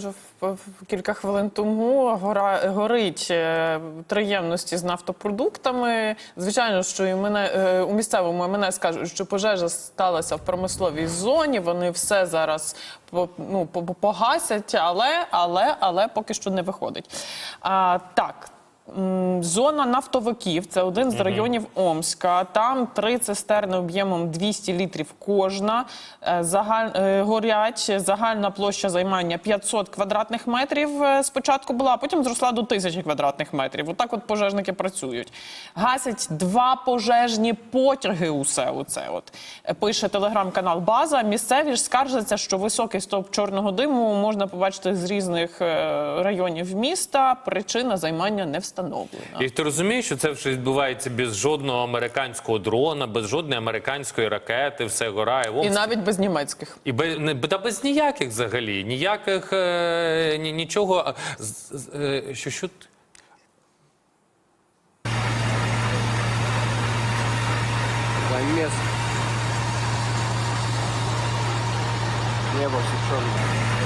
Вже кілька хвилин тому гора, горить е, приємності з нафтопродуктами. Звичайно, що і мене е, у місцевому мене скажуть, що пожежа сталася в промисловій зоні. Вони все зараз по- ну, по- по- погасять, але, але, але поки що не виходить. А, так. Зона нафтовиків це один з районів Омська. Там три цистерни об'ємом 200 літрів кожна. Е, Загаль, е, горять. Загальна площа займання 500 квадратних метрів е, спочатку була, а потім зросла до 1000 квадратних метрів. Отак от пожежники працюють. Гасять два пожежні потяги. Усе оце от пише телеграм-канал База. Місцеві ж скаржаться, що високий стовп чорного диму можна побачити з різних районів міста. Причина займання не встановлена. І ти розумієш, що це вже відбувається без жодного американського дрона, без жодної американської ракети, все гора і І навіть без німецьких. І без, не, та без ніяких взагалі, ніяких е, ні, нічого. а, з- з- е, що, що? Замес. Небо все черное.